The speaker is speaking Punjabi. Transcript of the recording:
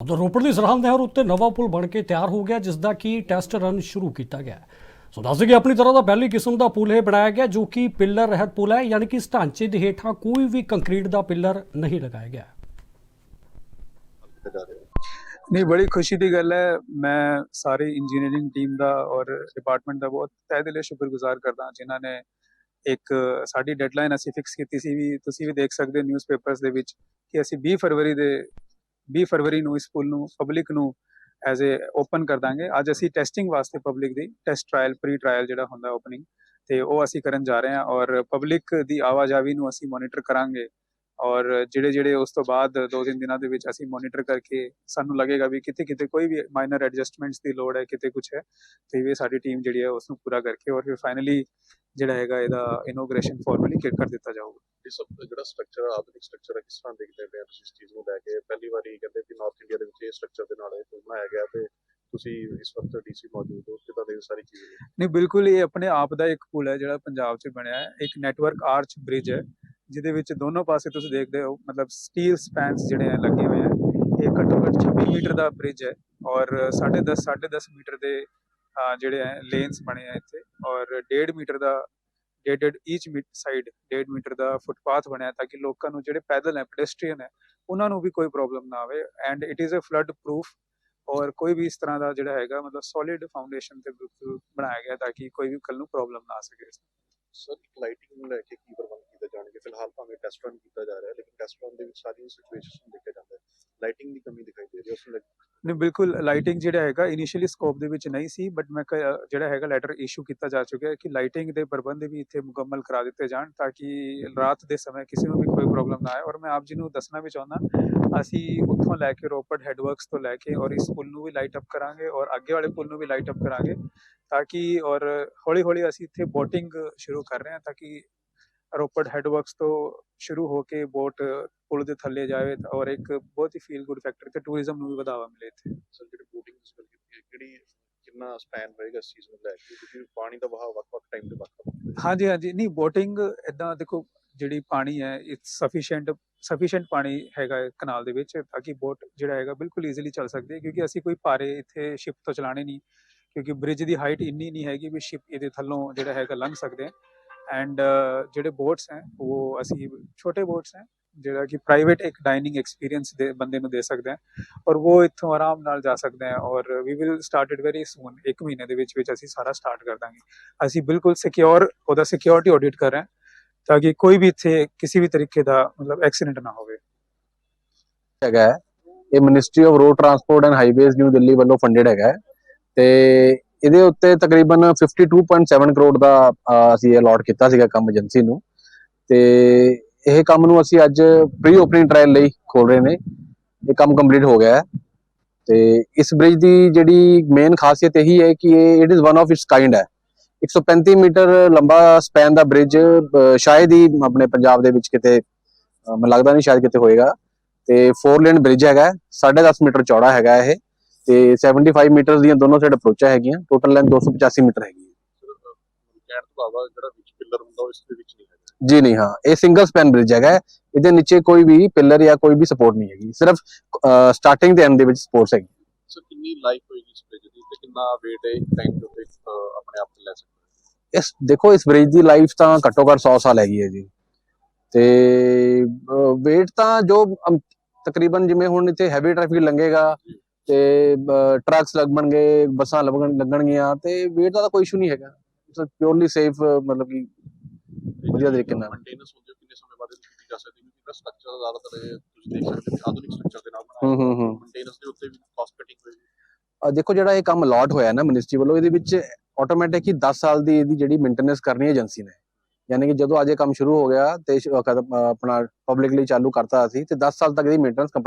ਰੋਪੜ ਦੀ ਸਰਹੰਦ ਨਹਿਰ ਉੱਤੇ ਨਵਾਂ ਪੁਲ ਬਣ ਕੇ ਤਿਆਰ ਹੋ ਗਿਆ ਜਿਸ ਦਾ ਕਿ ਟੈਸਟ ਰਨ ਸ਼ੁਰੂ ਕੀਤਾ ਗਿਆ ਸੋ ਦੱਸ ਦਈਏ, ਆਪਣੀ ਤਰ੍ਹਾਂ ਦਾ ਪਹਿਲੀ ਕਿਸਮ ਦਾ ਪੁਲ ਇਹ ਬਣਾਇਆ ਗਿਆ, ਜੋ ਕਿ ਪਿੱਲਰ ਰਹਿਤ ਪੁਲ ਹੈ, ਯਾਨੀ ਕਿ ਇਸ ਢਾਂਚੇ ਦੇ ਹੇਠਾਂ ਕੋਈ ਵੀ ਕੰਕਰੀਟ ਦਾ ਪਿੱਲਰ ਨਹੀਂ ਲਗਾਇਆ ਗਿਆ। ਨਹੀਂ, ਬੜੀ ਖੁਸ਼ੀ ਦੀ ਗੱਲ ਹੈ। ਮੈਂ ਸਾਰੀ ਇੰਜੀਨੀਅਰਿੰਗ ਟੀਮ ਦਾ ਔਰ ਡਿਪਾਰਟਮੈਂਟ ਦਾ ਬਹੁਤ ਤਹਿ ਦਿਲੋਂ ਸ਼ੁਕਰਗੁਜ਼ਾਰ ਕਰਦਾ ਜਿਨ੍ਹਾਂ ਨੇ ਇੱਕ ਸਾਡੀ ਡੈਡਲਾਈਨ ਅਸੀਂ ਫਿਕਸ ਕੀਤੀ ਸੀ ਵੀ ਤੁਸੀਂ ਵੀ ਦੇਖ ਸਕਦੇ ਹੋ ਨਿਊਜ਼ਪੇਪਰਸ ਦੇ ਵਿੱਚ ਕਿ ਅਸੀਂ 20 ਫਰਵਰੀ ਦੇ 20 ਫਰਵਰੀ ਨੂੰ ਇਸ ਪੁਲ ਨੂੰ ਪਬਲਿਕ ਨੂੰ ਐਜ਼ ਅ ਓਪਨ ਕਰ ਦਾਂਗੇ। ਅੱਜ ਅਸੀਂ ਟੈਸਟਿੰਗ ਵਾਸਤੇ ਪਬਲਿਕ ਦੀ ਟੈਸਟ ਟ੍ਰਾਇਲ ਪ੍ਰੀ ਟ੍ਰਾਇਲ ਜਿਹੜਾ ਹੁੰਦਾ ਓਪਨਿੰਗ ਤੇ ਉਹ ਅਸੀਂ ਕਰਨ ਜਾ ਰਹੇ ਹਾਂ ਔਰ ਪਬਲਿਕ ਦੀ ਆਵਾਜਾਈ ਨੂੰ ਅਸੀਂ ਮੋਨੀਟਰ ਕਰਾਂਗੇ ਔਰ ਜਿਹੜੇ ਜਿਹੜੇ ਉਸ ਤੋਂ ਬਾਅਦ ਦੋ ਤਿੰਨ ਦਿਨਾਂ ਦੇ ਵਿੱਚ ਅਸੀਂ ਮੋਨੀਟਰ ਕਰਕੇ ਸਾਨੂੰ ਲੱਗੇਗਾ ਵੀ ਕਿਤੇ ਕਿਤੇ ਕੋਈ ਵੀ ਮਾਈਨਰ ਐਡਜਸਟਮੈਂਟਸ ਦੀ ਲੋੜ ਹੈ, ਕਿਤੇ ਕੁਝ ਹੈ, ਤੇ ਇਹ ਸਾਡੀ ਟੀਮ ਜਿਹੜੀ ਹੈ ਉਸ ਨੂੰ ਪੂਰਾ ਕਰਕੇ ਔਰ ਫਿਰ ਫਾਈਨਲੀ ਜਿਹੜਾ ਹੈਗਾ ਇਹਦਾ ਇਨੋਗ੍ਰੇਸ਼ਨ ਫਾਰਮਲੀ ਕਰ ਦਿੱਤਾ ਜਾਊਗਾ। ਇਹ ਸਭ ਜਿਹੜਾ ਸਟਰਕਚਰ ਆਧੁਨਿਕ ਸਟਰਕਚਰ ਹੈ ਕਿਸ ਤਰ੍ਹਾਂ ਦੇਖਦੇ ਪਏ ਤੁਸੀਂ ਇਸ ਚੀਜ਼ ਨੂੰ ਲੈ ਕੇ? ਪਹਿਲੀ ਵਾਰੀ ਕਹਿੰਦੇ ਕਿ ਨਾਰਥ ਇੰਡੀਆ ਦੇ ਵਿੱਚ ਇਹ ਸਟਰਕਚਰ ਦੇ ਨਾਲ ਇਹ ਪੁਲ ਬਣਾਇਆ ਗਿਆ ਤੇ ਤੁਸੀਂ ਇਸ ਵਕਤ ਡੀਸੀ ਮੌਜੂਦ ਹੋ ਕਿਦਾਂ ਦੇ ਸਾਰੀ ਚੀਜ਼ਾਂ ਨਹੀਂ ਬਿਲਕੁਲ ਇਹ ਆਪਣੇ ਆਪ ਦਾ ਇੱਕ ਪੁਲ ਹੈ ਜਿਹੜਾ ਪੰਜਾਬ 'ਚ ਬਣਿਆ ਹੈ। ਇੱਕ ਨੈਟਵਰਕ ਆਰਚ ਬ੍ਰਿਜ ਹੈ ਜਿਹਦੇ ਵਿੱਚ ਦੋਨੋਂ ਪਾਸੇ ਤੁਸੀਂ ਦੇਖਦੇ ਹੋ ਮਤਲਬ ਸਟੀਲ ਸਪੈਨਸ ਜਿਹੜੇ ਆ ਲੱਗੇ ਹੋਏ ਆ ਇਹ ਘੱਟੋ ਘੱਟ 26 ਮੀਟਰ ਦਾ ਬ੍ਰਿਜ ਹੈ ਔਰ 10.5 10.5 ਮੀਟਰ ਦੇ ਅਹ, ਜਿਹੜੇ ਹੈ ਲੇਨਸ ਬਣੇ ਆ ਇੱਥੇ ਔਰ 1.5 ਮੀਟਰ ਦਾ ਡੇਡਡ ਈਚ ਸਾਈਡ 1.5 ਮੀਟਰ ਦਾ ਫੁੱਟਪਾਥ ਬਣਿਆ ਤਾਂ ਕਿ ਲੋਕਾਂ ਨੂੰ ਜਿਹੜੇ ਪੈਦਲ ਹੈ ਪੈਡੈਸਟਰੀਅਨ ਹੈ, ਉਹਨਾਂ ਨੂੰ ਵੀ ਕੋਈ ਪ੍ਰੋਬਲਮ ਨਾ ਆਵੇ and it is a flood proof ਔਰ ਕੋਈ ਵੀ ਇਸ ਤਰ੍ਹਾਂ ਦਾ ਜਿਹੜਾ ਹੈਗਾ ਮਤਲਬ ਸੋਲਿਡ ਫਾਊਂਡੇਸ਼ਨ ਤੇ ਬਿਲਕੁਲ ਬਣਾਇਆ ਗਿਆ ਤਾਂ ਕਿ ਕੋਈ ਵੀ ਕੱਲ ਨੂੰ ਪ੍ਰੋਬਲਮ ਨਾ ਆ ਸਕੇ। ਸਰ ਲਾਈਟਿੰਗ ਨੂੰ ਲੈ ਕੇ ਕੀ ਪ੍ਰਬੰਧ ਕੀਤੇ ਜਾਣਗੇ? ਫਿਲਹਾਲ ਭਾਵੇਂ ਟੈਸਟ ਰਨ ਕੀਤਾ ਜਾ ਰਿਹਾ ਹੈ, ਲੇਕਿਨ ਟੈਸਟ ਰਨ ਦੇ ਵਿੱਚ ਸਾਰੀਆਂ ਸਿਚੁਏਸ਼ਨਸ ਨੂੰ ਦੇਖਿਆ ਜਾਂਦਾ ਹੈ। ਲਾਈਟਿੰਗ ਦੀ ਕਮੀ ਦਿਖਾਈ ਦੇ ਰਹੀ ਹੈ, ਉਸ ਨੂੰ ਲੈ ਬਿਲਕੁਲ ਲਾਈਟਿੰਗ ਜਿਹੜਾ ਹੈਗਾ ਇਨੀਸ਼ੀਅਲੀ ਸਕੋਪ ਦੇ ਵਿੱਚ ਨਹੀਂ ਸੀ ਬਟ ਮੈਂ ਕ- ਜਿਹੜਾ ਹੈਗਾ ਲੈਟਰ ਇਸ਼ੂ ਕੀਤਾ ਜਾ ਚੁੱਕਿਆ ਹੈ ਕਿ ਲਾਈਟਿੰਗ ਦੇ ਪ੍ਰਬੰਧ ਵੀ ਇੱਥੇ ਮੁਕੰਮਲ ਕਰਾ ਦਿੱਤੇ ਜਾਣ ਤਾਂ ਕਿ ਰਾਤ ਦੇ ਸਮੇਂ ਕਿਸੇ ਨੂੰ ਵੀ ਕੋਈ ਪ੍ਰੋਬਲਮ ਨਾ ਆਏ। ਔਰ ਮੈਂ ਆਪ ਜੀ ਨੂੰ ਦੱਸਣਾ ਵੀ ਚਾਹੁੰਦਾ, ਅਸੀਂ ਉੱਥੋਂ ਲੈ ਕੇ ਰੋਪੜ ਹੈਡਵਰਕਸ ਤੋਂ ਲੈ ਕੇ ਔਰ ਇਸ ਪੁਲ ਨੂੰ ਵੀ ਲਾਈਟ ਅਪ ਕਰਾਂਗੇ ਔਰ ਅੱਗੇ ਵਾਲੇ ਪੁਲ ਨੂੰ ਵੀ ਲਾਈਟ ਅਪ ਕਰਾਂਗੇ ਤਾਂ ਕਿ ਔਰ ਹੌਲੀ ਹੌਲੀ ਅਸੀਂ ਇੱਥੇ ਬੋਟਿੰਗ ਸ਼ੁਰੂ ਕਰ ਰਹੇ ਹਾਂ ਤਾਂ ਕਿ ਰੋਪੜ ਹੈਡਵਰਕਸ ਤੋਂ ਸ਼ੁਰੂ ਹੋ ਕੇ ਬੋਟ ਪੁਲ ਦੇ ਥੱਲੇ ਜਾਵੇ ਔਰ ਇੱਕ ਬਹੁਤ ਹੀ ਫੀਲ ਗੁੱਡ ਫੈਕਟਰ ਤੇ ਟੂਰਿਜ਼ਮ ਨੂੰ ਵੀ ਵਧਾਵਾ ਮਿਲੇ ਇੱਥੇ। ਸਰ ਜਿਹੜੀ ਬੋਟਿੰਗ ਦੀ ਗੱਲ ਕੀਤੀ ਹੈ ਕਿਹੜੀ ਕਿੰਨਾ ਸਪੈਨ ਹੋਏਗਾ ਇਸ ਚੀਜ਼ ਨੂੰ ਲੈ ਕੇ? ਕਿਉਂਕਿ ਪਾਣੀ ਦਾ ਵਹਾਅ ਵੱਖ-ਵੱਖ ਟਾਈਮ ਤੇ ਵੱਖ-ਵੱਖ ਹਾਂਜੀ ਹਾਂਜੀ। ਨਹੀਂ ਬੋਟਿੰਗ ਇਦਾਂ ਦੇਖੋ ਜਿਹੜੀ ਪਾਣੀ ਹੈ ਇਟਸ ਸਫੀਸ਼ੀਐਂਟ ਸਫੀਸ਼ੀਐਂਟ ਪਾਣੀ ਹੈਗਾ ਕਨਾਲ ਦੇ ਵਿੱਚ ਤਾਂ ਕਿ ਬੋਟ ਜਿਹੜਾ ਹੈਗਾ ਬਿਲਕੁਲ ਈਜ਼ੀਲੀ ਚੱਲ ਸਕਦੀ ਹੈ ਕਿਉਂਕਿ ਅਸੀਂ ਕੋਈ ਭਾਰੇ ਇੱਥੇ ਸ਼ਿਪ ਤੋਂ ਚਲਾਣੇ ਨਹੀਂ ਕਿਉਂਕਿ ਬ੍ਰਿਜ ਦੀ ਹਾਈਟ ਇੰਨੀ ਨਹੀਂ ਹੈਗੀ ਵੀ ਸ਼ਿਪ ਇਹਦੇ ਥੱਲੋਂ ਜਿਹੜਾ ਹੈਗਾ ਲੰਘ ਸਕਦੇ ਹੈ। ਐਂਡ uh, ਜਿਹੜੇ ਬੋਟਸ ਹੈ, ਉਹ ਅਸੀਂ ਛੋਟੇ ਬੋਟਸ ਹੈ, ਜਿਹੜਾ ਕਿ ਪ੍ਰਾਈਵੇਟ ਇੱਕ ਡਾਈਨਿੰਗ ਐਕਸਪੀਰੀਅੰਸ ਦੇ ਬੰਦੇ ਨੂੰ ਦੇ ਸਕਦੇ ਹੈ ਔਰ ਉਹ ਇੱਥੋਂ ਆਰਾਮ ਨਾਲ ਜਾ ਸਕਦੇ ਹੈ ਔਰ ਵੀ will start it very soon ਇੱਕ ਮਹੀਨੇ ਦੇ ਵਿੱਚ ਵਿੱਚ ਅਸੀਂ ਸਾਰਾ ਸਟਾਰਟ ਕਰ ਦਾਂਗੇ। ਅਸੀਂ ਬਿਲਕੁਲ ਸਿਕਿਉਰ ਉਹਦਾ ਸਿਕਿਉਰਿਟੀ ਆਡਿਟ ਕਰ ਰਹੇ ਹਾਂ ਤਾਂ ਕਿ ਕੋਈ ਵੀ ਇੱਥੇ ਕਿਸੇ ਵੀ ਤਰੀਕੇ ਦਾ ਮਤਲਬ ਐਕਸੀਡੈਂਟ ਨਾ ਹੋਵੇ। ਹੈਗਾ ਇਹ ministry of road transport and highways New Delhi ਵੱਲੋਂ ਫੰਡਡ ਹੈਗਾ ਤੇ ਇਹਦੇ ਉੱਤੇ ਤਕਰੀਬਨ 52.7 ਕਰੋੜ ਦਾ ਅਸੀਂ ਅਲਾਟ ਕੀਤਾ ਸੀਗਾ ਕੰਮ ਏਜੰਸੀ ਨੂੰ। ਤੇ ਇਹ ਕੰਮ ਨੂੰ ਅਸੀਂ ਅੱਜ ਪ੍ਰੀ ਓਪਨਿੰਗ ਟ੍ਰਾਇਲ ਲਈ ਖੋਲ ਰਹੇ ਨੇ। ਇਹ ਕੰਮ ਕੰਪਲੀਟ ਹੋ ਗਿਆ ਹੈ। ਤੇ ਇਸ ਬ੍ਰਿਜ ਦੀ ਜਿਹੜੀ ਮੇਨ ਖਾਸੀਅਤ ਇਹੀ ਹੈ ਕਿ ਇਹ it is one of its kind ਹੈ। 135 ਮੀਟਰ ਲੰਬਾ ਸਪੈਨ ਦਾ ਬ੍ਰਿਜ ਸ਼ਾਇਦ ਹੀ ਆਪਣੇ ਪੰਜਾਬ ਦੇ ਵਿੱਚ ਕਿਤੇ ਮੈਨੂੰ ਲੱਗਦਾ ਨਹੀਂ ਸ਼ਾਇਦ ਕਿਤੇ ਹੋਏਗਾ। ਤੇ 4 ਲੇਨ ਬ੍ਰਿਜ ਹੈਗਾ ਹੈ, 10.5 ਮੀਟਰ ਚੌੜਾ ਹੈਗਾ ਇਹ। ਤੇ 75 ਮੀਟਰ ਦੀਆਂ ਦੋਨੋਂ ਸਾਈਡ ਅਪਰੋਚਾਂ ਹੈਗੀਆਂ ਟੋਟਲ ਲੈਂਥ 285 ਮੀਟਰ ਹੈਗੀ ਕਹਿਣ ਤੋਂ ਭਾਵ ਆ ਜਿਹੜਾ ਵਿੱਚ ਪਿੱਲਰ ਹੁੰਦਾ ਉਹ ਇਸ ਦੇ ਵਿੱਚ ਨਹੀਂ ਹੈਗਾ। ਜੀ ਨਹੀਂ ਹਾਂ ਇਹ ਸਿੰਗਲ ਸਪੈਨ ਬ੍ਰਿਜ ਹੈਗਾ। ਇਹਦੇ ਨੀਚੇ ਕੋਈ ਵੀ ਪਿਲਰ ਜਾਂ ਕੋਈ ਵੀ ਸਪੋਰਟ ਨਹੀਂ ਹੈਗੀ। ਸਿਰਫ ਸਟਾਰਟਿੰਗ ਤੇ ਐਂਡ ਦੇ ਵਿੱਚ ਸਪੋਰਟਸ ਹੈਗੀ ਸਰ ਕਿੰਨੀ ਲਾਈਫ ਹੋਏਗੀ ਇਸ ਬ੍ਰਿਜ ਦੀ ਤੇ ਕਿੰਨਾ weight ਹੈ ਇੱਕ ਟਾਈਮ ਉੱਤੇ ਅਹ, ਆਪਣੇ ਆਪ ਤੇ ਲੈ ਸਕਦਾ ਇਸ ਦੇਖੋ ਇਸ ਬ੍ਰਿਜ ਦੀ ਲਾਈਫ ਤਾਂ ਘੱਟੋ ਘੱਟ 100 ਸਾਲ ਹੈਗੀ ਹੈ ਜੀ। ਤੇ weight ਤਾਂ ਜੋ ਤਕਰੀਬਨ ਜਿਵੇਂ ਹੁਣ ਇੱਥੇ ਹੈਵੀ ਟ੍ਰੈਫਿਕ ਲੰਘੇਗਾ ਤੇ ਟਰੱਕਸ ਲੱਗਣਗੇ ਬੱਸਾਂ ਲੱਗਣ ਲੱਗਣਗੀਆਂ ਤੇ weight ਦਾ ਤਾਂ ਕੋਈ ਇਸ਼ੂ ਨਹੀਂ ਹੈਗਾ। ਇਟਸ ਪਿਓਰਲੀ ਸੇਫ ਮਤਲਬ ਕਿ ਵਧੀਆ ਤਰੀਕੇ ਨਾਲ। ਮੇਨਟੇਨੈਂਸ ਹੁੰਦੀ ਹੈ ਕਿੰਨੇ ਸਮੇਂ ਬਾਅਦ ਇਹਨੂੰ ਕੀਤੀ ਜਾ ਸਕਦੀ ਹੈ? ਕਿਉਂਕਿ ਸਟਰਕਚਰ ਜ਼ਿਆਦਾਤਰ ਇਹ ਤੁਸੀਂ ਦੇਖ ਸਕਦੇ ਹੋ ਆਧੁਨਿਕ ਸਟਰਕਚਰ ਦੇ ਨਾਲ ਹੂੰ ਬਣਾਇਆ ਹੂੰ ਹੂੰ ਮੇਨਟੇਨੈਂਸ ਦੇ ਉੱਤੇ ਵੀ ਕਾਸਟ ਕਟਿੰਗ ਹੋਏਗੀ। ਅਹ ਦੇਖੋ ਜਿਹੜਾ ਇਹ ਕੰਮ ਅਲਾਟ ਹੋਇਆ ਨਾ ਮਿਨਿਸਟਰੀ ਵੱਲੋਂ ਇਹਦੇ ਵਿੱਚ ਆਟੋਮੈਟਿਕ ਹੀ 10 ਸਾਲ ਦੀ ਇਹਦੀ ਜਿਹੜੀ ਮੇਨਟੇਨੈਂਸ ਕਰਨੀ ਹੈ ਏਜੰਸੀ ਨੇ। ਯਾਨੀ ਕਿ ਜਦੋਂ ਅੱਜ ਇਹ ਕੰਮ ਸ਼ੁਰੂ ਹੋ ਗਿਆ ਤੇ ਸ਼- ਆਪਣਾ ਪਬਲਿਕਲੀ ਚਾਲੂ ਕਰਤਾ ਅਸੀਂ ਤੇ 10 ਸਾਲ ਤੱਕ ਇਹਦੀ ਮੇਨਟੇਨੈਂਸ ਕੰਪਨੀ